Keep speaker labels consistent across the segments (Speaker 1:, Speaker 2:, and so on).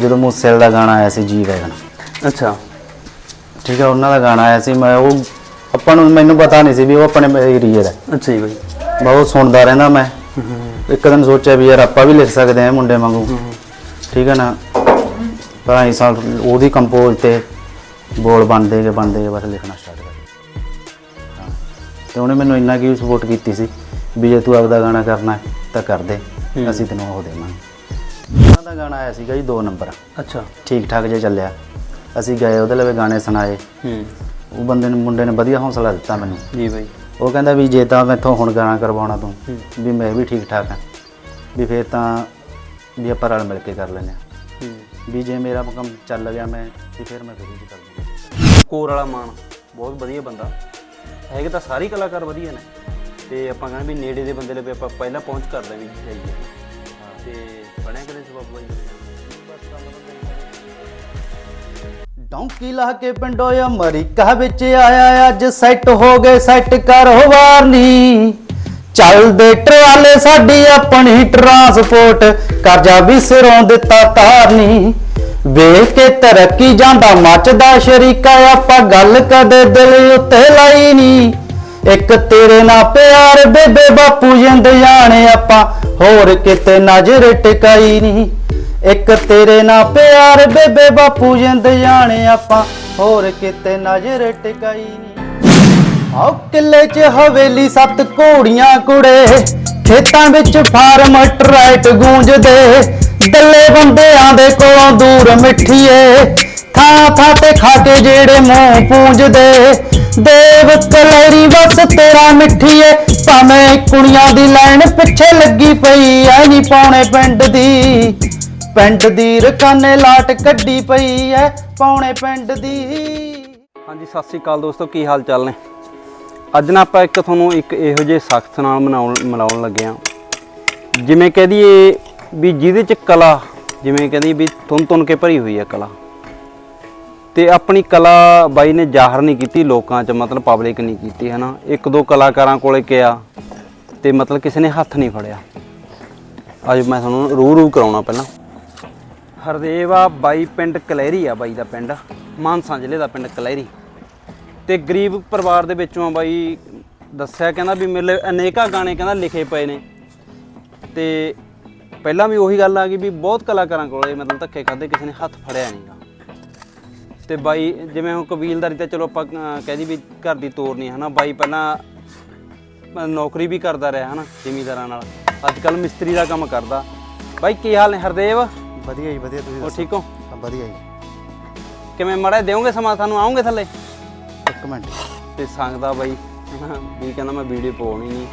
Speaker 1: ਜਦੋਂ ਮੂਸੇਲ ਦਾ ਗਾਣਾ ਆਇਆ ਸੀ ਜੀ ਵੈਗਨ
Speaker 2: ਅੱਛਾ।
Speaker 1: ਠੀਕ ਹੈ ਉਹਨਾਂ ਦਾ ਗਾਣਾ ਆਇਆ ਸੀ ਮੈਂ ਉਹ ਆਪਾਂ ਨੂੰ ਮੈਨੂੰ ਪਤਾ ਨਹੀਂ ਸੀ ਵੀ ਉਹ ਆਪਣੇ ਏਰੀਏ ਦਾ।
Speaker 2: ਅੱਛਾ ਜੀ ਬਾਈ।
Speaker 1: ਬਹੁਤ ਸੁਣਦਾ ਰਹਿੰਦਾ ਮੈਂ। ਇੱਕ ਦਿਨ ਸੋਚਿਆ ਵੀ ਯਾਰ ਆਪਾਂ ਵੀ ਲਿਖ ਸਕਦੇ ਹਾਂ ਮੁੰਡੇ ਵਾਂਗੂ। ਠੀਕ ਹੈ ਨਾ। ਤਾਂ ਇਸ ਸਾਲ ਉਹਦੀ ਕੰਪੋਜ਼ ਤੇ ਬੋਲ ਬਣਦੇ ਗਏ ਬਣਦੇ ਗਏ ਬਸ ਲਿਖਣਾ ਸਟਾਰਟ ਕਰ ਦਿੱਤਾ। ਹਾਂ। ਤੇ ਉਹਨੇ ਮੈਨੂੰ ਇੰਨਾ ਕੀ ਸਪੋਰਟ ਕੀਤੀ ਸੀ ਵੀ ਜੇ ਤੂੰ ਆਪਦਾ ਗਾਣਾ ਕਰਨਾ ਹੈ ਤਾਂ ਕਰ ਦੇ। ਅਸੀਂ ਤੈਨੂੰ ਉਹ ਦੇਵਾਂਗੇ। ਉਹਨਾਂ ਦਾ ਗਾਣਾ ਆਇਆ ਸੀਗਾ ਜੀ 2 ਨੰਬਰ।
Speaker 2: ਅੱਛਾ।
Speaker 1: ਠੀਕ ਠਾਕ ਜੇ ਚੱਲਿਆ। ਅਸੀਂ ਗਏ ਉਹਦੇ ਲਵੇ ਗਾਣੇ ਸੁਣਾਏ।
Speaker 2: ਹੂੰ।
Speaker 1: ਉਹ ਬੰਦੇ ਨੇ ਮੁੰਡੇ ਨੇ ਵਧੀਆ ਹੌਸਲਾ ਦਿੱਤਾ ਮੈਨੂੰ।
Speaker 2: ਜੀ ਬਾਈ।
Speaker 1: ਉਹ ਕਹਿੰਦਾ ਵੀ ਜੇ ਤਾਂ ਮੈਥੋਂ ਹੁਣ ਗਾਣਾ ਕਰਵਾਉਣਾ ਤੂੰ ਵੀ ਮੈਂ ਵੀ ਠੀਕ ਠਾਕ ਹਾਂ। ਵੀ ਫੇਰ ਤਾਂ ਵੀ ਆਪਾਂ ਰਲ ਮਿਲ ਕੇ ਕਰ ਲੈਂਦੇ ਹਾਂ।
Speaker 2: ਹੂੰ।
Speaker 1: ਵੀ ਜੇ ਮੇਰਾ ਕੰਮ ਚੱਲ ਗਿਆ ਮੈਂ ਤੇ ਫਿਰ ਮੈਂ ਫਿਰ ਵੀ ਕਰ ਦੂੰਗਾ।
Speaker 2: ਕੋਰ ਵਾਲਾ ਮਾਨ ਬਹੁਤ ਵਧੀਆ ਬੰਦਾ। ਹੈਗੇ ਤਾਂ ਸਾਰੇ ਹੀ ਕਲਾਕਾਰ ਵਧੀਆ ਨੇ। ਤੇ ਆਪਾਂ ਕਹਿੰਦੇ ਵੀ ਨੇੜੇ ਦੇ ਬੰਦੇ ਲਈ ਵੀ ਆਪਾਂ ਪਹਿਲਾਂ ਪਹੁੰਚ ਕਰਦੇ ਵੀ ਜਾਈਏ ਤੇ ਬਣਿਆ ਕਦੇ ਸਬਬ ਬਾਈ
Speaker 1: ਡੌਂਕੀ ਲਾ ਕੇ ਪਿੰਡੋਂ ਅਮਰੀਕਾ ਵਿੱਚ ਆਇਆ, ਅੱਜ ਸੈੱਟ ਹੋ ਗਏ ਸੈੱਟ ਕਾਰੋਬਾਰ ਨੀ ਚੱਲਦੇ ਟਰਾਲੇ, ਸਾਡੀ ਆਪਣੀ ਟਰਾਂਸਪੋਰਟ ਕਰਜ਼ਾ ਵੀ ਸਿਰੋਂ ਦਿੱਤਾ ਤਾਰਨੀ ਵੇਖ ਕੇ ਤਰੱਕੀ ਜਾਂਦਾ, ਮੱਚਦਾ ਸ਼ਰੀਕਾ, ਆਪਾਂ ਗੱਲ ਕਦੇ ਦਿਲ ਉੱਤੇ ਲਾਈ ਨੀ। ਇੱਕ ਤੇਰੇ ਨਾਲ ਪਿਆਰ, ਬੇਬੇ ਬਾਪੂ ਜਿੰਦ ਜਾਣੇ ਆਪਾਂ। ਹੋਰ ਕਿਤੇ ਨਜ਼ਰ ਟਿਕਾਈ ਨਹੀਂ। ਇੱਕ ਤੇਰੇ ਨਾਲ ਪਿਆਰ ਬੇਬੇ ਬਾਪੂ ਜਿੰਦ ਜਾਣੇ ਆਪਾਂ, ਹੋਰ ਕਿਤੇ ਨਜ਼ਰ ਟਿਕਾਈ ਨਹੀਂ। ਆਓ ਕਿੱਲੇ 'ਚ ਹਵੇਲੀ ਸੱਤ ਘੋੜੀਆਂ ਕੁੜੇ, ਖੇਤਾਂ ਵਿੱਚ ਫਾਰਮ ਟਰੈਟ ਗੂੰਜਦੇ। ਦੱਲੇ ਬੰਦਿਆਂ ਦੇ ਕੋਲੋਂ ਦੂਰ ਮਿੱਠੀਏ, ਥਾਂ ਥਾਂ ਤੇ ਖਾ ਕੇ ਜਿਹੜੇ ਮੂੰਹ ਪੂੰਝਦੇ ਦੇਵ ਕਲੈਰੀ ਬਸ ਤੇਰਾ ਮਿੱਠੀਏ ਭਾਵੇਂ ਕੁੜੀਆਂ ਦੀ ਲਾਈਨ ਪਿੱਛੇ ਲੱਗੀ ਪਈ ਐ ਨਹੀਂ ਪਾਉਣੇ ਪਿੰਡ ਦੀ। ਪਿੰਡ ਦੀ ਰਕਾਨੇ ਲਾਟ ਕੱਢੀ ਪਈ ਐ ਪੌਣੇ ਪਿੰਡ ਦੀ।
Speaker 2: ਹਾਂਜੀ, ਸਤਿ ਸ੍ਰੀ ਅਕਾਲ ਦੋਸਤੋ, ਕੀ ਹਾਲ ਚਾਲ ਨੇ? ਅੱਜ ਨਾ ਆਪਾਂ ਇੱਕ ਤੁਹਾਨੂੰ ਇੱਕ ਇਹੋ ਜਿਹੇ ਸਖਤ ਨਾਲ ਮਨਾਉਣ ਮਿਲਾਉਣ ਲੱਗੇ ਆ। ਜਿਵੇਂ ਕਹਿ ਦਈਏ ਵੀ ਜਿਹਦੇ ਚ ਕਲਾ, ਜਿਵੇਂ ਕਹਿੰਦੀ ਵੀ ਤੁੰਨ ਤੁੰਨ ਕੇ ਭਰੀ ਹੋਈ ਹੈ ਕਲਾ। ਤੇ ਆਪਣੀ ਕਲਾ ਬਾਈ ਨੇ ਜ਼ਾਹਰ ਨਹੀਂ ਕੀਤੀ, ਲੋਕਾਂ 'ਚ ਮਤਲਬ ਪਬਲਿਕ ਨਹੀਂ ਕੀਤੀ ਹੈ ਨਾ ਇੱਕ ਦੋ ਕਲਾਕਾਰਾਂ ਕੋਲੇ ਗਿਆ ਤੇ ਮਤਲਬ ਕਿਸੇ ਨੇ ਹੱਥ ਨਹੀਂ ਫੜਿਆ। ਅੱਜ ਮੈਂ ਤੁਹਾਨੂੰ ਰੂ ਰੂ ਕਰਾਉਣਾ ਪਹਿਲਾਂ। ਹਰਦੇਵ ਆ, ਬਾਈ ਪਿੰਡ ਕਲੈਰੀ ਆ, ਬਾਈ ਦਾ ਪਿੰਡ। ਮਾਨਸਾ ਜ਼ਿਲ੍ਹੇ ਦਾ ਪਿੰਡ ਕਲੈਰੀ ਤੇ ਗਰੀਬ ਪਰਿਵਾਰ ਦੇ ਵਿੱਚੋਂ ਆ ਬਾਈ ਦੱਸਿਆ, ਕਹਿੰਦਾ ਵੀ ਮੇਰੇ ਅਨੇਕਾਂ ਗਾਣੇ ਕਹਿੰਦਾ ਲਿਖੇ ਪਏ ਨੇ। ਤੇ ਪਹਿਲਾਂ ਵੀ ਉਹੀ ਗੱਲ ਆ ਗਈ ਵੀ ਬਹੁਤ ਕਲਾਕਾਰਾਂ ਕੋਲੇ ਮਤਲਬ ਧੱਕੇ ਖਾਦੇ ਕਿਸੇ ਨੇ ਹੱਥ ਫੜਿਆ ਨਹੀਂਗਾ ਤੇ ਬਾਈ ਜਿਵੇਂ ਹੁਣ ਕਬੀਲਦਾਰੀ ਤੇ ਚਲੋ ਆਪਾਂ ਕਹਿ ਦੀ ਵੀ ਘਰ ਦੀ ਤੋਰ ਨਹੀਂ ਹਨਾ। ਬਾਈ ਪਹਿਲਾਂ ਨੌਕਰੀ ਵੀ ਕਰਦਾ ਰਿਹਾ ਹਨਾ ਜ਼ਿਮੀਂਦਾਰਾਂ ਨਾਲ। ਅੱਜ ਕੱਲ ਮਿਸਤਰੀ ਦਾ ਕੰਮ ਕਰਦਾ। ਬਾਈ ਕੀ ਹਾਲ ਨੇ ਹਰਦੇਵ?
Speaker 1: ਵਧੀਆ ਜੀ ਵਧੀਆ ਤੁਸੀਂ
Speaker 2: ਹੋ ਠੀਕ ਹੋ?
Speaker 1: ਵਧੀਆ ਜੀ।
Speaker 2: ਕਿਵੇਂ ਮੜਾ ਦੇਵੋਗੇ ਸਮਾਂ ਸਾਨੂੰ? ਆਉਂਗੇ ਥੱਲੇ?
Speaker 1: ਇੱਕ ਮਿੰਟ।
Speaker 2: ਤੇ ਸੰਗਦਾ ਬਾਈ ਵੀ ਕਹਿੰਦਾ ਮੈਂ ਵੀਡੀਓ ਪਾਉਣੀ ਨਹੀਂ।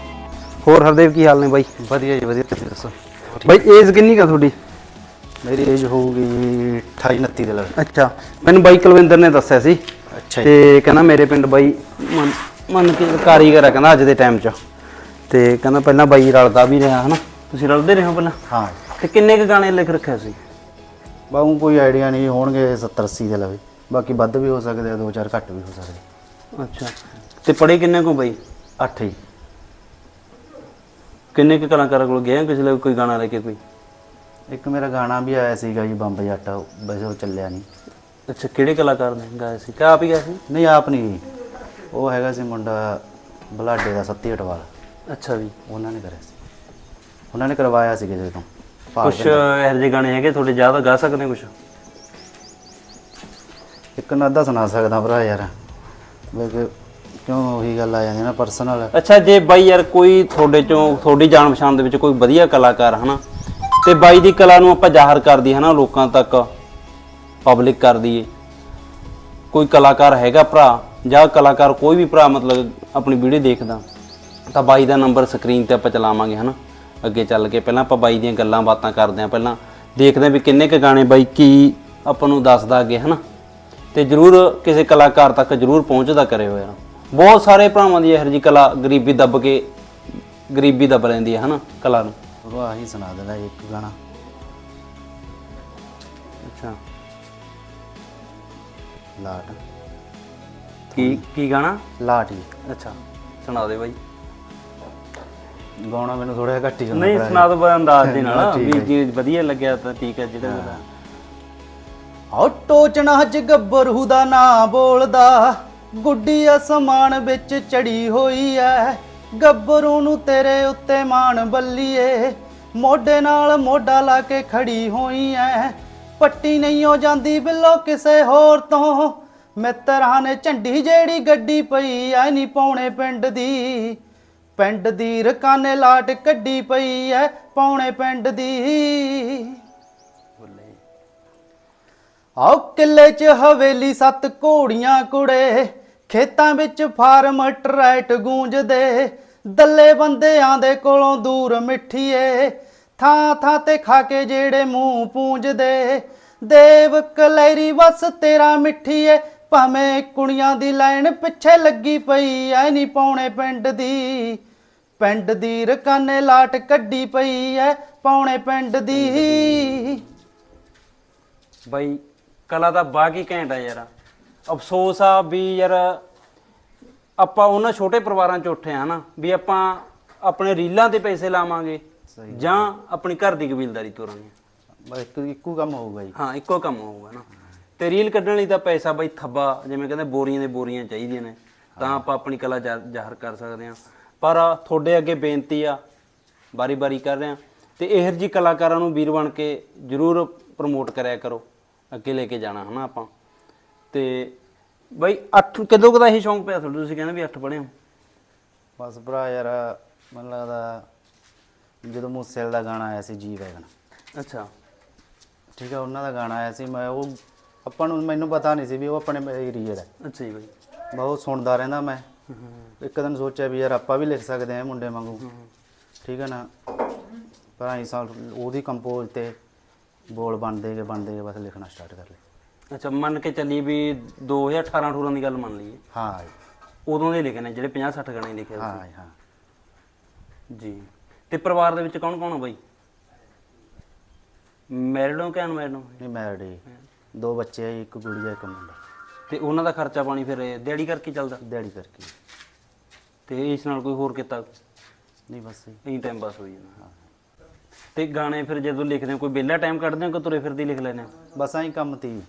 Speaker 2: ਹੋਰ ਹਰਦੇਵ ਕੀ ਹਾਲ ਨੇ ਬਾਈ?
Speaker 1: ਵਧੀਆ ਜੀ ਵਧੀਆ ਤੁਸੀਂ ਦੱਸੋ?
Speaker 2: ਬਾਈ ਏਜ ਕਿੰਨੀ ਕਾ ਤੁਹਾਡੀ?
Speaker 1: ਮੇਰੀ ਏਜ ਹੋਊਗੀ 28 29 ਦੇ ਲਗ
Speaker 2: ਅੱਛਾ ਮੈਨੂੰ ਬਾਈ ਕੁਲਵਿੰਦਰ ਨੇ ਦੱਸਿਆ ਸੀ
Speaker 1: ਅੱਛਾ ਜੀ।
Speaker 2: ਤੇ ਕਹਿੰਦਾ ਮੇਰੇ ਪਿੰਡ ਬਾਈ ਮੰਨ- ਮੰਨ ਕੇ ਕਾਰੀਗਰ ਆ ਕਹਿੰਦਾ ਅੱਜ ਦੇ ਟਾਈਮ 'ਚ। ਤੇ ਕਹਿੰਦਾ ਪਹਿਲਾਂ ਬਾਈ ਰਲਦਾ ਵੀ ਰਿਹਾ ਹਨਾ? ਤੁਸੀਂ ਰਲਦੇ ਰਹੇ ਹੋ ਪਹਿਲਾਂ?
Speaker 1: ਹਾਂ।
Speaker 2: ਤੇ ਕਿੰਨੇ ਕ ਗਾਣੇ ਲਿਖ ਰੱਖਿਆ ਸੀ?
Speaker 1: ਬਾਹੂ ਕੋਈ ਆਈਡੀਆ ਨਹੀਂ ਹੋਣਗੇ 70 80 ਦੇ ਲਵੇ। ਬਾਕੀ ਵੱਧ ਵੀ ਹੋ ਸਕਦੇ ਆ ਦੋ ਚਾਰ ਘੱਟ ਵੀ ਹੋ ਸਕਦੇ
Speaker 2: ਅੱਛਾ। ਤੇ ਪੜੇ ਕਿੰਨੇ ਕੋ ਬਾਈ?
Speaker 1: 8 ਹੀ।
Speaker 2: ਕਿੰਨੇ ਕ ਕਲਾਕਾਰਾਂ ਕੋਲ ਗਏ ਕਿਸੇ ਲਈ ਕੋਈ ਗਾਣਾ ਲੈ ਕੇ ਕੋਈ?
Speaker 1: ਇੱਕ ਮੇਰਾ ਗਾਣਾ ਵੀ ਆਇਆ ਸੀਗਾ ਜੀ ਬੰਬ ਜੱਟ ਵੈਸੇ ਉਹ ਚੱਲਿਆ ਨਹੀਂ।
Speaker 2: ਅੱਛਾ ਕਿਹੜੇ ਕਲਾਕਾਰ ਨੇ ਗਾਇਆ ਸੀ? ਕਿਆ ਆਪ ਹੀ ਗਾਇਆ ਸੀ?
Speaker 1: ਨਹੀਂ ਆਪ ਨਹੀਂ ਉਹ ਹੈਗਾ ਸੀ ਮੁੰਡਾ ਬਲਾਡੇ ਦਾ ਸੱਤੀ ਅਟਵਾਲ।
Speaker 2: ਅੱਛਾ ਵੀ
Speaker 1: ਉਹਨਾਂ ਨੇ ਕਰਿਆ ਸੀ। ਉਹਨਾਂ ਨੇ ਕਰਵਾਇਆ ਸੀ ਕਿਸੇ ਤੋਂ। ਭਾਗ
Speaker 2: ਕੁਛ ਇਹੋ ਜਿਹੇ ਗਾਣੇ ਹੈਗੇ? ਤੁਹਾਡੇ ਜ਼ਿਆਦਾ ਗਾ ਸਕਦੇ ਕੁਛ?
Speaker 1: ਇੱਕ ਨਾ ਅੱਧਾ ਸੁਣਾ ਸਕਦਾ ਭਰਾ ਯਾਰ। ਬਲਕਿ ਕਿਉਂ ਉਹੀ ਗੱਲ ਆ ਜਾਂਦੀ ਨਾ ਪਰਸਨਲ
Speaker 2: ਅੱਛਾ ਜੇ ਬਾਈ ਯਾਰ ਕੋਈ ਤੁਹਾਡੇ ਚੋਂ ਤੁਹਾਡੀ ਜਾਣ ਪਛਾਣ ਦੇ ਵਿੱਚ ਕੋਈ ਵਧੀਆ ਕਲਾਕਾਰ ਹਨਾ? ਤੇ ਬਾਈ ਦੀ ਕਲਾ ਨੂੰ ਆਪਾਂ ਜ਼ਾਹਰ ਕਰਦੀ ਹਨਾ, ਲੋਕਾਂ ਤੱਕ ਪਬਲਿਕ ਕਰ ਦਈਏ। ਕੋਈ ਕਲਾਕਾਰ ਹੈਗਾ ਭਰਾ, ਜਾਂ ਕਲਾਕਾਰ ਕੋਈ ਵੀ ਭਰਾ, ਮਤਲਬ ਆਪਣੀ ਵੀਡੀਓ ਦੇਖਦਾ, ਤਾਂ ਬਾਈ ਦਾ ਨੰਬਰ ਸਕਰੀਨ ਤੇ ਆਪਾਂ ਚਲਾਵਾਂਗੇ ਹਨਾ। ਅੱਗੇ ਚੱਲ ਕੇ ਪਹਿਲਾਂ ਆਪਾਂ ਬਾਈ ਦੀਆਂ ਗੱਲਾਂ ਬਾਤਾਂ ਕਰਦੇ ਆਂ ਪਹਿਲਾਂ। ਦੇਖਦੇ ਆਂ ਵੀ ਕਿੰਨੇ ਕ ਗਾਣੇ ਬਾਈ ਕੀ ਆਪਾਂ ਨੂੰ ਦੱਸਦਾ ਅੱਗੇ ਹਨਾ। ਤੇ ਜਰੂਰ ਕਿਸੇ ਕਲਾਕਾਰ ਤੱਕ ਜਰੂਰ ਪਹੁੰਚਦਾ ਕਰੇ ਹੋਇਆ ਬਹੁਤ ਸਾਰੇ ਭਰਾਵਾਂ ਦੀ ਇਹੋ ਜਿਹੀ ਕਲਾ ਗਰੀਬੀ ਦੱਬ ਕੇ, ਗਰੀਬੀ ਦੱਬ ਲੈਂਦੀ ਹੈ ਹਨਾ ਕਲਾ ਨੂੰ।
Speaker 1: ਉਹ ਆਹੀ ਸੁਣਾ ਦਿੰਦਾ ਇੱਕ ਗਾਣਾ।
Speaker 2: ਅੱਛਾ।
Speaker 1: ਲਾਟ।
Speaker 2: ਕੀ ਕੀ ਗਾਣਾ?
Speaker 1: ਲਾਟ ਹੀ
Speaker 2: ਅੱਛਾ ਸੁਣਾ ਦੇ ਬਾਈ।
Speaker 1: ਗਾਉਣਾ ਮੈਨੂੰ ਥੋੜਾ ਜਿਹਾ ਘੱਟ ਹੀ ਆਉਂਦਾ
Speaker 2: ਨਹੀਂ ਸੁਣਾ ਦੋ ਬਈ ਅੰਦਾਜ਼ ਦੇ ਨਾਲ। ਵੀ। ਜੇ। ਵਧੀਆ ਲੱਗਿਆ ਤਾਂ ਠੀਕ ਹੈ ਜਿਹੜਾ
Speaker 1: ਹੋ। ਟੋਚਣਾ ਅੱਜ ਗੱਭਰੂ ਦਾ ਨਾਂ ਬੋਲਦਾ। ਗੁੱਡੀ ਅਸਮਾਨ ਵਿੱਚ ਚੜੀ ਹੋਈ ਐ। ਗੱਭਰੂ ਨੂੰ ਤੇਰੇ ਉੱਤੇ ਮਾਣ ਬੱਲੀਏ। ਮੋਢੇ ਨਾਲ ਮੋਢਾ ਲਾ ਕੇ ਖੜੀ ਹੋਈ ਐ। ਪੱਟੀ ਨਹੀਂ ਹੋ ਜਾਂਦੀ ਬਿੱਲੋ ਕਿਸੇ ਹੋਰ ਤੋਂ। ਮਿੱਤਰਾਂ ਨੇ ਝੰਡੀ ਜਿਹੜੀ ਗੱਡੀ ਪਈ ਐ ਨਹੀਂ ਪੌਣੇ ਪਿੰਡ ਦੀ। ਪਿੰਡ ਦੀ ਰਕਾਨੇ ਲਾਟ ਕੱਢੀ ਪਈ ਐ, ਪੌਣੇ ਪਿੰਡ ਦੀ। ਆਓ ਕਿੱਲੇ 'ਚ ਹਵੇਲੀ ਸੱਤ ਘੋੜੀਆਂ ਕੁੜੇ। ਖੇਤਾਂ ਵਿੱਚ ਫਾਰਮ ਟਰੈਟ ਗੂੰਜਦੇ। ਦੱਲੇ ਬੰਦਿਆਂ ਦੇ ਕੋਲੋਂ ਦੂਰ ਮਿੱਠੀਏ, ਥਾਂ ਥਾਂ ਤੇ ਖਾ ਕੇ ਜਿਹੜੇ ਮੂੰਹ ਪੂੰਝਦੇ। ਦੇਵ ਕਲੈਰੀ ਬਸ ਤੇਰਾ ਮਿੱਠੀਏ, ਭਾਵੇਂ ਕੁੜੀਆਂ ਦੀ ਲਾਈਨ ਪਿੱਛੇ ਲੱਗੀ ਪਈ ਐ ਨਹੀਂ ਪੌਣੇ ਪਿੰਡ ਦੀ। ਪਿੰਡ ਦੀ ਰਕਾਨੇ ਲਾਟ ਕੱਢੀ ਪਈ ਐ, ਪੌਣੇ ਪਿੰਡ ਦੀ।
Speaker 2: ਬਈ, ਕਲਾ ਦਾ ਬਾਗੀ ਘੈਂਟ ਆ ਯਾਰ। ਅਫਸੋਸ ਆ ਵੀ ਯਾਰ ਆਪਾਂ ਉਹਨਾਂ ਛੋਟੇ ਪਰਿਵਾਰਾਂ ਚ ਉੱਠੇ ਆ ਨਾ ਵੀ ਆਪਾਂ ਆਪਣੇ ਰੀਲਾਂ ਤੇ ਪੈਸੇ ਲਾਵਾਂਗੇ ਜਾਂ ਆਪਣੀ ਘਰ ਦੀ ਕਬੀਲਦਾਰੀ ਤੋਰਾਂਗੇ
Speaker 1: ਬਸ ਇੱਕ ਇੱਕੋ ਕੰਮ ਹੋਊਗਾ ਜੀ।
Speaker 2: ਹਾਂ ਇੱਕੋ ਕੰਮ ਹੋਊਗਾ ਨਾ। ਤੇ ਰੀਲ ਕੱਢਣ ਲਈ ਤਾਂ ਪੈਸਾ ਬਾਈ ਥੱਬਾ ਜਿਵੇਂ ਕਹਿੰਦੇ ਬੋਰੀਆਂ ਦੇ ਬੋਰੀਆਂ ਚਾਹੀਦੀਆਂ ਨੇ ਤਾਂ ਆਪਾਂ ਆਪਣੀ ਕਲਾ ਜ਼ਾਹ- ਜ਼ਾਹਰ ਕਰ ਸਕਦੇ ਹਾਂ। ਪਰ ਤੁਹਾਡੇ ਅੱਗੇ ਬੇਨਤੀ ਆ ਬਾਰੀ-ਬਾਰੀ ਕਰ ਰਹੇ। ਹਾਂ ਤੇ ਇਹੋ ਜਿਹੀ ਕਲਾਕਾਰਾਂ ਨੂੰ ਵੀਰ ਬਣ ਕੇ ਜਰੂਰ ਪ੍ਰਮੋਟ ਕਰਿਆ ਕਰੋ। ਅੱਗੇ ਲੈ ਕੇ ਜਾਣਾ ਹਨਾ ਆਪਾਂ। ਤੇ ਬਾਈ 8 ਕਦੋਂ ਕਦਾ ਇਹ ਸ਼ੌਂਕ ਪਿਆ ਤੁਹਾਨੂੰ ਤੁਸੀਂ ਕਹਿੰਦੇ ਵੀ 8 ਪੜ੍ਹੇ ਹੋ।
Speaker 1: ਬਸ ਭਰਾ ਯਾਰ ਮੈਨੂੰ ਲੱਗਦਾ ਜਦੋਂ ਮੂਸੇਲ ਦਾ ਗਾਣਾ ਆਇਆ ਸੀ ਜੀ ਵੈਗਨ
Speaker 2: ਅੱਛਾ।
Speaker 1: ਠੀਕ ਹੈ ਉਹਨਾਂ ਦਾ ਗਾਣਾ ਆਇਆ ਸੀ ਮੈਂ ਉਹ ਆਪਾਂ ਨੂੰ ਮੈਨੂੰ ਪਤਾ ਨਹੀਂ ਸੀ ਵੀ ਉਹ ਆਪਣੇ ਏਰੀਏ ਦਾ।
Speaker 2: ਅੱਛਾ ਜੀ ਬਾਈ।
Speaker 1: ਬਹੁਤ ਸੁਣਦਾ ਰਹਿੰਦਾ ਮੈਂ। ਇੱਕ ਦਿਨ ਸੋਚਿਆ ਵੀ ਯਾਰ ਆਪਾਂ ਵੀ ਲਿਖ ਸਕਦੇ ਹਾਂ ਮੁੰਡੇ ਵਾਂਗੂ। ਠੀਕ ਹੈ ਨਾ? ਪਰ ਆਈ ਸਾਲ ਉਹਦੀ ਕੰਪੋਜ਼ ਤੇ ਬੋਲ ਬਣਦੇ ਗਏ ਬਣਦੇ ਗਏ ਬਸ ਲਿਖਣਾ ਸਟਾਰਟ ਕਰ ਲਿਆ।
Speaker 2: ਅੱਛਾ ਮੰਨ ਕੇ ਚੱਲੀ ਵੀ 2018 18 ਦੀ ਗੱਲ ਮੰਨ ਲਈਏ।
Speaker 1: ਹਾਂ। ਜੀ,
Speaker 2: ਉਦੋਂ ਦੇ ਲਿਖੇ ਨੇ ਜਿਹੜੇ 50 60 ਗਾਣੇ ਲਿਖੇ
Speaker 1: ਹਾਂ ਜੀ, ਹਾਂ
Speaker 2: ਜੀ। ਤੇ ਪਰਿਵਾਰ ਦੇ ਵਿੱਚ ਕੌਣ ਕੌਣ ਆ ਬਾਈ? ਮੈਰਿਡ ਹੋ ਕਿ ਅਨਮੈਰਿਡ ਹੋ?
Speaker 1: ਨਹੀਂ ਮੈਰਿਡ ਦੋ ਬੱਚੇ ਆ ਜੀ, ਇੱਕ ਕੁੜੀ ਆ ਇੱਕ ਮੁੰਡਾ।
Speaker 2: ਤੇ ਉਹਨਾਂ ਦਾ ਖਰਚਾ ਪਾਣੀ ਫਿਰ ਇਹ ਦਿਹਾੜੀ ਕਰਕੇ ਚੱਲਦਾ?
Speaker 1: ਦਿਹਾੜੀ ਕਰਕੇ
Speaker 2: ਤੇ ਇਸ ਨਾਲ ਕੋਈ ਹੋਰ ਕੀਤਾ?
Speaker 1: ਨਹੀਂ ਬਸ ਜੀ
Speaker 2: ਇਹੀ ਟਾਈਮ ਪਾਸ ਹੋਈ ਜਾਂਦਾ। ਤੇ ਗਾਣੇ ਫਿਰ ਜਦੋਂ ਲਿਖਦੇ ਹੋ ਕੋਈ ਵਿਹਲਾ ਟਾਈਮ ਕੱਢਦੇ ਹੋ ਕਿ ਤੁਰੇ ਫਿਰਦੇ ਹੀ ਲਿਖ ਲੈਂਦੇ ਹੋ?
Speaker 1: ਬਸ ਆਈ ਕੰਮ ਤੀ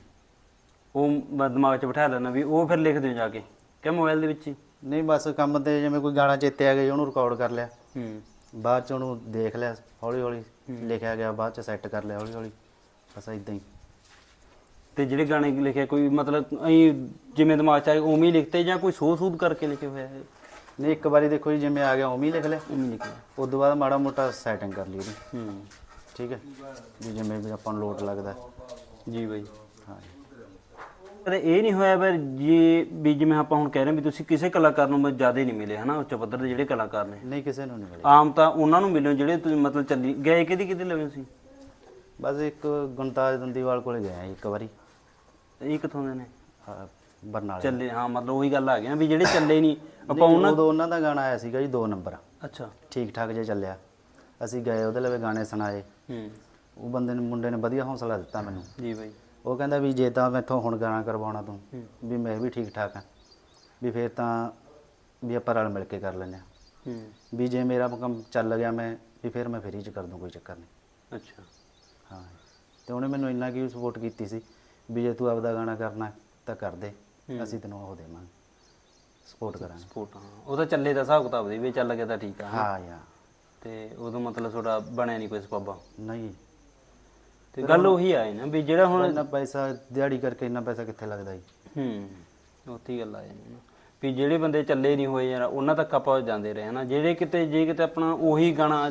Speaker 2: ਉਹ ਮੈਂ ਦਿਮਾਗ 'ਚ ਬਿਠਾ ਲੈਣਾ ਵੀ ਉਹ ਫਿਰ ਲਿਖਦੇ ਹੋ ਜਾ ਕੇ। ਕਿ ਮੋਬਾਈਲ ਦੇ ਵਿੱਚ? ਹੀ
Speaker 1: ਨਹੀਂ ਬਸ ਕੰਮ ਤੇ ਜਿਵੇਂ ਕੋਈ ਗਾਣਾ ਚੇਤੇ ਆ ਗਿਆ ਉਹਨੂੰ ਰਿਕਾਰਡ ਕਰ ਲਿਆ।
Speaker 2: ਹੂੰ।
Speaker 1: ਬਾਅਦ ਚ ਉਹਨੂੰ ਦੇਖ ਲਿਆ ਹੌਲੀ ਹੌਲੀ ਲਿਖਿਆ ਗਿਆ ਬਾਅਦ ਚ ਸੈੱਟ ਕਰ ਲਿਆ ਹੌਲੀ ਹੌਲੀ ਬਸ ਇਦਾਂ ਹੀ।
Speaker 2: ਤੇ ਜਿਹੜੇ ਗਾਣੇ ਲਿਖੇ ਕੋਈ ਮਤਲਬ ਅਈ ਜਿਵੇਂ ਦਿਮਾਗ 'ਚ ਆਏ ਉਵੇਂ ਹੀ ਲਿਖਤੇ ਜਾਂ ਕੋਈ ਸੋਧ ਸੂਧ ਕਰਕੇ ਲਿਖੇ ਹੋਇਆ ਹੈ
Speaker 1: ਨਹੀਂ ਇੱਕ ਵਾਰੀ ਦੇਖੋ ਜੀ ਜਿਵੇਂ ਆ ਗਿਆ ਉਵੇਂ ਹੀ ਲਿਖ ਲਿਆ।
Speaker 2: ਉਵੇਂ ਲਿਖੇ
Speaker 1: ਉਸ ਤੋਂ ਬਾਅਦ ਮਾੜਾ ਮੋਟਾ ਸੈਟਿੰਗ ਕਰ ਲਈ ਉਹਦੀ
Speaker 2: ਹੂੰ।
Speaker 1: ਠੀਕ ਹੈ? ਵੀ ਜਿਵੇਂ ਵੀ ਆਪਾਂ ਨੂੰ ਲੋਟ ਲੱਗਦਾ।
Speaker 2: ਜੀ ਬਾਈ।
Speaker 1: ਹਾਂ ਜੀ।
Speaker 2: ਕਦੇ ਇਹ ਨਹੀਂ ਹੋਇਆ ਵੀ ਜੀ ਵੀ ਜਿਵੇਂ ਆਪਾਂ ਹੁਣ ਕਹਿ ਰਹੇ ਹਾਂ ਵੀ ਤੁਸੀਂ ਕਿਸੇ ਕਲਾਕਾਰ ਨੂੰ ਜ਼ਿਆਦਾ ਨਹੀਂ ਮਿਲੇ ਹਨਾ ਉੱਚ ਪੱਧਰ ਦੇ ਜਿਹੜੇ ਕਲਾਕਾਰ ਨੇ।
Speaker 1: ਨਹੀਂ ਕਿਸੇ ਨੂੰ ਨਹੀਂ ਮਿਲਿਆ
Speaker 2: ਆਮ ਤਾਂ ਉਹਨਾਂ ਨੂੰ ਮਿਲੇ ਜਿਹੜੇ ਤੁਸੀਂ ਮਤਲਬ ਚੱਲੀ ਗਏ ਕਿਹਦੀ ਕਿਹਦੇ ਲਵੇ ਸੀ
Speaker 1: ਬਸ ਇੱਕ ਗੁਣਤਾਜ ਦੰਦੀਵਾਲ ਕੋਲੇ ਜੀ ਇੱਕ ਵਾਰੀ।
Speaker 2: ਇਹ ਕਿੱਥੋਂ ਦੇ ਨੇ?
Speaker 1: ਹਾਂ, ਬਰਨਾਲੇ।
Speaker 2: ਚੱਲੇ ਹਾਂ ਮਤਲਬ ਉਹੀ ਗੱਲ ਆ ਗਈ ਨਾ ਵੀ ਜਿਹੜੇ ਚੱਲੇ ਨਹੀਂ ਆਪਾਂ ਉਹਨਾਂ
Speaker 1: ਉਦੋਂ ਉਹਨਾਂ ਦਾ ਗਾਣਾ ਆਇਆ ਸੀਗਾ ਜੀ ਦੋ ਨੰਬਰ।
Speaker 2: ਅੱਛਾ।
Speaker 1: ਠੀਕ ਠਾਕ ਜੇ ਚੱਲਿਆ। ਅਸੀਂ ਗਏ ਉਹਦੇ ਲਵੇ ਗਾਣੇ ਸੁਣਾਏ।
Speaker 2: ਹੂੰ।
Speaker 1: ਉਹ ਬੰਦੇ ਨੇ ਮੁੰਡੇ ਨੇ ਵਧੀਆ ਹੌਸਲਾ ਦਿੱਤਾ ਮੈਨੂੰ।
Speaker 2: ਜੀ ਬਾਈ।
Speaker 1: ਉਹ ਕਹਿੰਦਾ ਵੀ ਜੇ ਤਾਂ ਮੈਥੋਂ ਹੁਣ ਗਾਣਾ ਕਰਵਾਉਣਾ ਤੂੰ। ਵੀ ਮੈਂ ਵੀ ਠੀਕ ਠਾਕ ਹਾਂ। ਵੀ ਫੇਰ ਤਾਂ ਵੀ ਆਪਾਂ ਰਲ ਮਿਲ ਕੇ ਕਰ ਲੈਂਦੇ ਹਾਂ। ਵੀ ਜੇ ਮੇਰਾ ਕੰਮ ਚੱਲ ਗਿਆ ਮੈਂ ਵੀ ਫਿਰ ਮੈਂ ਫਰੀ ਚ ਕਰ ਦੂੰ ਕੋਈ ਚੱਕਰ ਨਹੀਂ।
Speaker 2: ਅੱਛਾ।
Speaker 1: ਹਾਂ। ਤੇ ਉਹਨੇ ਮੈਨੂੰ ਇੰਨਾ ਕੀ ਸਪੋਰਟ ਕੀਤੀ ਸੀ ਵੀ ਜੇ ਤੂੰ ਆਪਦਾ ਗਾਣਾ ਕਰਨਾ ਤਾਂ ਕਰ ਦੇ। ਅਸੀਂ ਤੈਨੂੰ ਉਹ ਦੇਵਾਂਗੇ। ਸਪੋਰਟ ਕਰਾਂਗੇ।
Speaker 2: ਸਪੋਰਟ ਹਾਂ। ਉਹ ਤਾਂ ਚੱਲੇ ਦਾ ਹਿਸਾਬ ਕਿਤਾਬ ਦੇ ਵੀ ਚੱਲ ਗਿਆ ਤਾਂ ਠੀਕ ਆ
Speaker 1: ਹਾਂ ਯਾ
Speaker 2: ਤੇ ਉਦੋਂ ਮਤਲਬ ਤੁਹਾਡਾ ਬਣਿਆ ਨਹੀਂ ਕੋਈ ਸਪਾਬਾ
Speaker 1: ਨਹੀਂ।
Speaker 2: ਤੇ ਗੱਲ ਉਹੀ ਆਏ ਨਾ ਵੀ ਜਿਹੜਾ ਹੁਣ
Speaker 1: ਇੰਨਾ ਪੈਸਾ ਦਿਹਾੜੀ ਕਰਕੇ ਇੰਨਾ ਪੈਸਾ ਕਿੱਥੇ ਲੱਗਦਾ ਜੀ?
Speaker 2: ਹੂੰ ਉੱਥੇ ਹੀ ਗੱਲ ਆ ਜਾਂਦੀ ਨਾ ਵੀ ਜਿਹੜੇ ਬੰਦੇ ਚੱਲੇ ਨਹੀਂ ਹੋਏ ਯਾਰ ਉਹਨਾਂ ਤੱਕ ਆਪਾਂ ਜਾਂਦੇ ਰਹੇ ਨਾ ਜਿਹੜੇ ਕਿਤੇ ਜੇ ਕਿਤੇ ਆਪਣਾ ਉਹੀ ਗਾਣਾ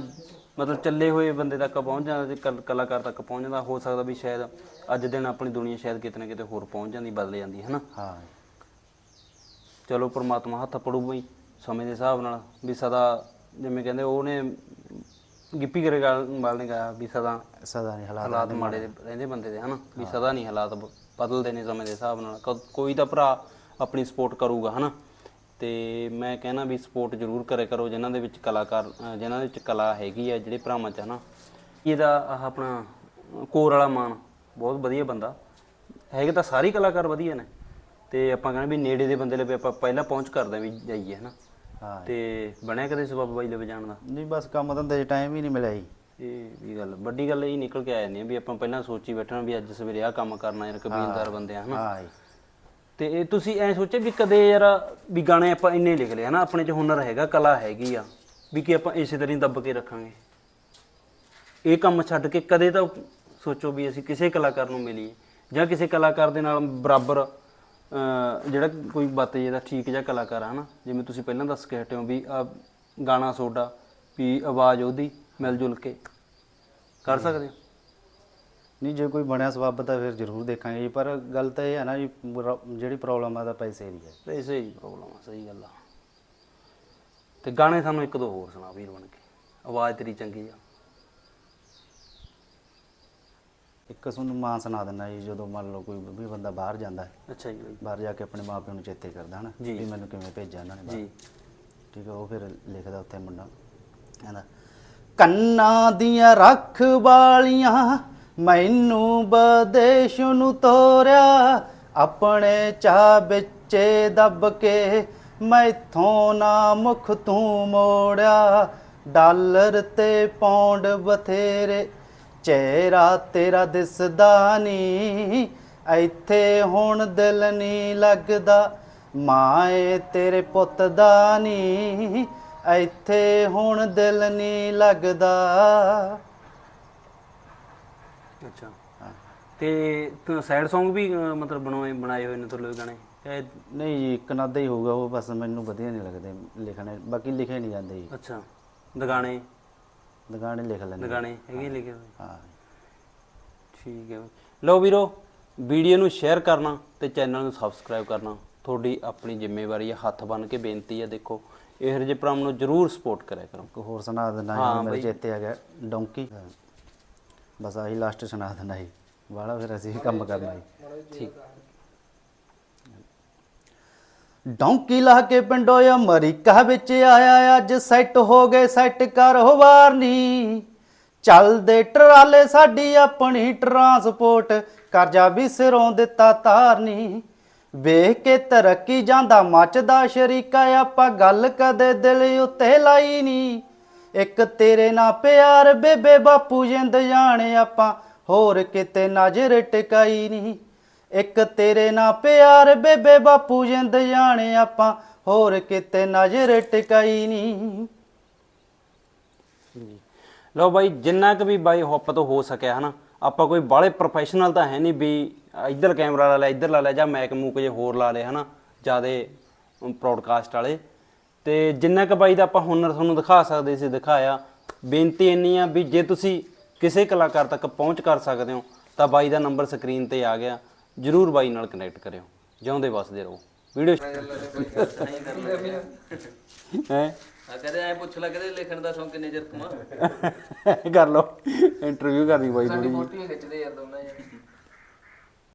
Speaker 2: ਮਤਲਬ ਚੱਲੇ ਹੋਏ ਬੰਦੇ ਤੱਕ ਪਹੁੰਚ ਜਾਂਦਾ ਤੇ ਕਲ- ਕਲਾਕਾਰ ਤੱਕ ਪਹੁੰਚ ਜਾਂਦਾ ਹੋ ਸਕਦਾ ਵੀ ਸ਼ਾਇਦ ਅੱਜ ਦਿਨ ਆਪਣੀ ਦੁਨੀਆ ਸ਼ਾਇਦ ਕਿਤੇ ਨਾ ਕਿਤੇ ਹੋਰ ਪਹੁੰਚ ਜਾਂਦੀ ਬਦਲ ਜਾਂਦੀ ਹੈ ਨਾ
Speaker 1: ਹਾਂ।
Speaker 2: ਚਲੋ ਪ੍ਰਮਾਤਮਾ ਹੱਥ ਪੜੂ ਬਈ ਸਮੇਂ ਦੇ ਹਿਸਾਬ ਨਾਲ ਵੀ ਸਦਾ ਜਿਵੇਂ ਕਹਿੰਦੇ ਉਹਨੇ ਗਿੱਪੀ ਗਰੇਵਾਲ ਵਾਲ ਨੇ ਕਿਹਾ ਵੀ ਸਦਾ
Speaker 1: ਸਦਾ ਨਹੀਂ ਹਾਲਾਤ
Speaker 2: ਹਾਲਾਤ ਮਾੜੇ ਦੇ ਰਹਿੰਦੇ ਬੰਦੇ ਦੇ ਹਨਾ? ਵੀ ਸਦਾ ਨਹੀਂ ਹਾਲਾਤ ਬਦਲਦੇ ਨੇ ਸਮੇਂ ਦੇ ਹਿਸਾਬ ਨਾਲ। ਕ- ਕੋਈ ਤਾਂ ਭਰਾ ਆਪਣੀ ਸਪੋਰਟ ਕਰੂਗਾ ਹਨਾ? ਤੇ ਮੈਂ ਕਹਿਣਾ ਵੀ ਸਪੋਰਟ ਜ਼ਰੂਰ ਕਰੇ ਕਰੋ ਜਿਨ੍ਹਾਂ ਦੇ ਵਿੱਚ ਕਲਾਕਾਰ ਅ, ਜਿਨ੍ਹਾਂ ਦੇ ਵਿੱਚ ਕਲਾ ਹੈਗੀ ਆ ਜਿਹੜੇ ਭਰਾਵਾਂ ਚ ਹਨਾ? ਇਹਦਾ ਆਹ ਆਪਣਾ ਕੋਰ ਵਾਲਾ ਮਾਨ ਬਹੁਤ ਵਧੀਆ ਬੰਦਾ। ਹੈਗੇ ਤਾਂ ਸਾਰੇ ਹੀ ਕਲਾਕਾਰ ਵਧੀਆ ਨੇ। ਤੇ ਆਪਾਂ ਕਹਿੰਦੇ ਵੀ ਨੇੜੇ ਦੇ ਬੰਦੇ ਲਈ ਆਪਾਂ ਪਹਿਲਾਂ ਪਹੁੰਚ ਕਰਦੇ ਵੀ ਜਾਈਏ ਹਨਾ?
Speaker 1: ਹਾਂ।
Speaker 2: ਤੇ ਬਣਿਆ ਕਦੇ ਸਬਬ ਬਾਈ ਲਈ ਜਾਣ ਦਾ?
Speaker 1: ਨਹੀਂ ਬਸ ਕੰਮ ਧੰਦੇ 'ਚ ਟਾਈਮ ਹੀ ਨਹੀਂ ਮਿਲਿਆ ਜੀ।
Speaker 2: ਇਹ ਵੀ ਗੱਲ ਵੱਡੀ ਗੱਲ ਇਹ ਨਿਕਲ ਕੇ ਆ ਜਾਂਦੀ ਹੈ ਵੀ ਆਪਾਂ ਪਹਿਲਾਂ ਸੋਚੀ ਬੈਠਣਾ ਵੀ ਅੱਜ ਸਵੇਰੇ ਆਹ ਕੰਮ ਕਰਨਾ ਯਾਰ ਕਬੀਲਦਾਰ ਬੰਦੇ ਆ ਹਨਾ?
Speaker 1: ਹਾਂ ਜੀ।
Speaker 2: ਤੇ ਇਹ ਤੁਸੀਂ ਐ ਸੋਚਿਆ ਵੀ ਕਦੇ ਯਾਰ ਵੀ ਗਾਣੇ ਆਪਾਂ ਇੰਨੇ ਲਿਖ ਲਏ ਹਨਾ? ਆਪਣੇ 'ਚ ਹੁਨਰ ਹੈਗਾ ਕਲਾ ਹੈਗੀ ਆ ਵੀ ਕਿ ਆਪਾਂ ਇਸੇ ਤਰ੍ਹਾਂ ਹੀ ਦੱਬ ਕੇ ਰੱਖਾਂਗੇ। ਇਹ ਕੰਮ ਛੱਡ ਕੇ ਕਦੇ ਤਾਂ ਸੋਚੋ ਵੀ ਅਸੀਂ ਕਿਸੇ ਕਲਾਕਾਰ ਨੂੰ ਮਿਲੀਏ ਜਾਂ ਕਿਸੇ ਕਲਾਕਾਰ ਦੇ ਨਾਲ ਬਰਾਬਰ ਅਹ, ਜਿਹੜਾ ਕੋਈ ਬਾਤ ਜਿਹਦਾ ਠੀਕ ਜਿਹਾ ਕਲਾਕਾਰ ਆ ਹਨਾ ਜਿਵੇਂ ਤੁਸੀਂ ਪਹਿਲਾਂ ਦੱਸ ਕੇ ਹਟੇ ਹੋ ਵੀ ਆ ਗਾਣਾ ਸੋਡਾ ਵੀ ਆਵਾਜ਼ ਉਹਦੀ ਮਿਲ ਜੁਲ ਕੇ। ਕਰ ਸਕਦੇ ਹੋ?
Speaker 1: ਨਹੀਂ ਜੇ ਕੋਈ ਬਣਿਆ ਸਬੱਬ ਤਾਂ ਫਿਰ ਜ਼ਰੂਰ ਦੇਖਾਂਗੇ ਜੀ ਪਰ ਗੱਲ ਤਾਂ ਇਹ ਹੈ ਨਾ ਜੀ ਪ੍ਰੋ- ਜਿਹੜੀ ਪ੍ਰੋਬਲਮ ਆ ਤਾਂ ਪੈਸੇ ਦੀ ਹੈ
Speaker 2: ਵੈਸੇ ਹੀ ਪ੍ਰੋਬਲਮ ਆ ਸਹੀ ਗੱਲ ਆ। ਤੇ ਗਾਣੇ ਸਾਨੂੰ ਇੱਕ ਦੋ ਹੋਰ ਸੁਣਾ ਵੀਰ ਬਣ ਕੇ। ਆਵਾਜ਼ ਤੇਰੀ ਚੰਗੀ ਆ।
Speaker 1: ਇੱਕ ਤੁਹਾਨੂੰ ਮਾਂ ਸੁਣਾ ਦਿੰਦਾ ਜੀ ਜਦੋਂ ਮੰਨ ਲਓ ਕੋਈ ਵੀ ਬੰਦਾ ਬਾਹਰ ਜਾਂਦਾ ਹੈ
Speaker 2: ਅੱਛਾ ਜੀ ਬਾਈ
Speaker 1: ਬਾਹਰ ਜਾ ਕੇ ਆਪਣੇ ਮਾਪਿਆਂ ਨੂੰ ਚੇਤੇ ਕਰਦਾ ਹਨਾ
Speaker 2: ਜੀ।
Speaker 1: ਵੀ ਮੈਨੂੰ ਕਿਵੇਂ ਭੇਜਿਆ ਇਹਨਾਂ ਨੇ ਬਾਹਰ।
Speaker 2: ਜੀ
Speaker 1: ਠੀਕ ਹੈ ਉਹ ਫਿਰ ਲਿਖਦਾ ਉੱਥੇ ਮੁੰਡਾ ਕਹਿੰਦਾ ਕੰਨਾਂ ਦੀਆਂ ਰੱਖ ਵਾਲੀਆਂ ਮੈਨੂੰ ਬਦੇਸ਼ ਨੂੰ ਤੋਰਿਆ ਆਪਣੇ ਚਾਹ ਵਿੱਚੇ ਦੱਬ ਕੇ ਮੈਥੋਂ ਨਾ ਮੁਖ ਤੂੰ ਮੋੜਿਆ ਡਾਲਰ ਤੇ ਪੌਂਡ ਬਥੇਰੇ ਚਿਹਰਾ ਤੇਰਾ ਦਿਸਦਾ ਨਹੀਂ ਇੱਥੇ ਹੁਣ ਦਿਲ ਨਹੀਂ ਲੱਗਦਾ ਮਾਏ ਤੇਰੇ ਪੁੱਤ ਦਾ ਨਹੀਂ ਇੱਥੇ ਹੁਣ ਦਿਲ ਨਹੀਂ ਲੱਗਦਾ।
Speaker 2: ਅੱਛਾ। ਤੇ ਤੂੰ ਸੈਡ Song ਵੀ ਅਹ, ਮਤਲਬ ਬਣਾਏ ਬਣਾਏ ਹੋਏ ਨੇ ਤੁਹਾਡੇ ਗਾਣੇ? ਇਹ
Speaker 1: ਨਹੀਂ ਜੀ ਇੱਕ ਨਾਦਾ ਹੀ ਹੋਊਗਾ ਉਹ ਬਸ ਮੈਨੂੰ ਵਧੀਆ ਨਹੀਂ ਲੱਗਦੇ ਲਿਖਣੇ ਬਾਕੀ ਲਿਖੇ ਨਹੀਂ ਜਾਂਦੇ ਜੀ।
Speaker 2: ਅੱਛਾ। ਦਗਾਣੇ
Speaker 1: ਦੁਕਾਨੇ ਲਿਖ ਲੈਂਦੇ
Speaker 2: ਦਗਾਣੇ ਹੈਗੇ ਲਿਖੇ ਹੋਏ।
Speaker 1: ਹਾਂ।
Speaker 2: ਠੀਕ ਹੈ ਬਾਈ। ਲਓ ਵੀਰੋ ਵੀਡੀਓ ਨੂੰ ਸ਼ੇਅਰ ਕਰਨਾ ਤੇ ਚੈਨਲ ਨੂੰ ਸਬਸਕ੍ਰਾਈਬ ਕਰਨਾ। ਤੁਹਾਡੀ ਆਪਣੀ ਜ਼ਿੰਮੇਵਾਰੀ ਹੈ ਹੱਥ ਬੰਨ ਕੇ ਬੇਨਤੀ ਹੈ ਦੇਖੋ ਇਹੋ ਜਿਹੇ ਭਰਾ ਨੂੰ ਜਰੂਰ ਸਪੋਰਟ ਕਰਿਆ ਕਰੋ।
Speaker 1: ਇੱਕ ਹੋਰ ਸੁਣਾ ਦਿੰਦਾ ਮੇਰੇ। ਚੇਤੇ ਆ ਗਿਆ ਡੋਂਕੀ ਬਸ ਆਹੀ ਲਾਸਟ ਸੁਣਾ ਦਿੰਦਾ ਜੀ। ਵਾਲਾ ਫਿਰ ਅਸੀਂ ਕੰਮ ਕਰਨਾ ਜੀ।
Speaker 2: ਠੀਕ।
Speaker 1: ਡੌਂਕੀ ਲਾ ਕੇ ਪਿੰਡੋਂ ਅਮਰੀਕਾ ਵਿੱਚ ਆਇਆ, ਅੱਜ ਸੈੱਟ ਹੋ ਗਏ, ਸੈੱਟ ਕਾਰੋਬਾਰ ਨੀ ਚੱਲਦੇ ਟਰਾਲੇ, ਸਾਡੀ ਆਪਣੀ ਟਰਾਂਸਪੋਰਟ ਕਰਜ਼ਾ ਵੀ ਸਿਰੋਂ ਦਿੱਤਾ ਤਾਰਨੀ। ਵੇਖ ਕੇ ਤਰੱਕੀ ਜਾਂਦਾ, ਮੱਚਦਾ ਸ਼ਰੀਕਾ, ਆਪਾਂ ਗੱਲ ਕਦੇ ਦਿਲ ਉੱਤੇ ਲਾਈ ਨੀ। ਇੱਕ ਤੇਰੇ ਨਾਲ ਪਿਆਰ, ਬੇਬੇ ਬਾਪੂ ਜਿੰਦ ਜਾਣੇ, ਆਪਾਂ ਹੋਰ ਕਿਤੇ ਨਜ਼ਰ ਟਿਕਾਈ ਨਹੀਂ ਇੱਕ ਤੇਰੇ ਨਾਲ ਪਿਆਰ ਬੇਬੇ ਬਾਪੂ ਜਿੰਦ ਜਾਣੇ ਆਪਾਂ, ਹੋਰ ਕਿਤੇ ਨਜ਼ਰ ਟਿਕਾਈ ਨਹੀਂ।
Speaker 2: ਲਓ ਬਾਈ, ਜਿੰਨਾ ਕੁ ਵੀ ਬਾਈ ਹੁੱਪ ਤੋਂ ਹੋ ਸਕਿਆ, ਹਨਾ? ਆਪਾਂ ਕੋਈ ਬਾਲੇ ਪ੍ਰੋਫੈਸ਼ਨਲ ਤਾਂ ਹੈ ਨਹੀਂ ਵੀ ਇੱਧਰ ਕੈਮਰਾ ਲਾ ਲਿਆ ਇੱਧਰ ਲਾ ਲਿਆ ਜਾਂ ਮੈਕ ਮੂਕ ਜੇ ਹੋਰ ਲਾ ਲਏ ਹਨਾ? ਜਿਆਦੇ ਪ੍ਰੋਡਕਾਸਟ ਵਾਲੇ। ਤੇ ਜਿੰਨਾ ਕੁ ਬਾਈ ਦਾ ਆਪਾਂ ਹੁਨਰ ਤੁਹਾਨੂੰ ਦਿਖਾ ਸਕਦੇ ਸੀ, ਦਿਖਾਇਆ, ਬੇਨਤੀ ਇੰਨੀ ਆ ਵੀ ਜੇ ਤੁਸੀਂ ਕਿਸੇ ਕਲਾਕਾਰ ਤੱਕ ਪਹੁੰਚ ਕਰ ਸਕਦੇ ਹੋ, ਤਾਂ ਬਾਈ ਦਾ ਨੰਬਰ ਸਕਰੀਨ ਤੇ ਆ ਗਿਆ। ਜਰੂਰ ਬਾਈ ਨਾਲ ਕਨੈਕਟ ਕਰਿਓ ਜਿਉਂਦੇ ਵਸਦੇ ਰਹੋ। ਵੀਡੀਓ ਹੈ?
Speaker 3: ਆ ਕਦੇ ਐ ਪੁੱਛ ਲੈ ਕਦੇ ਲਿਖਣ ਦਾ ਸ਼ੌਂਕ ਕਿੰਨੇ ਚਿਰ ਕਮਾ
Speaker 2: ਕਰ ਲਓ ਇੰਟਰਵਿਊ ਕਰਨੀ ਬਾਈ
Speaker 3: ਸਾਡੀ
Speaker 2: ਥੋੜੀ
Speaker 3: ਫੋਟੋਆਂ ਖਿੱਚਦੇ ਯਾਰ ਦੋਵੇਂ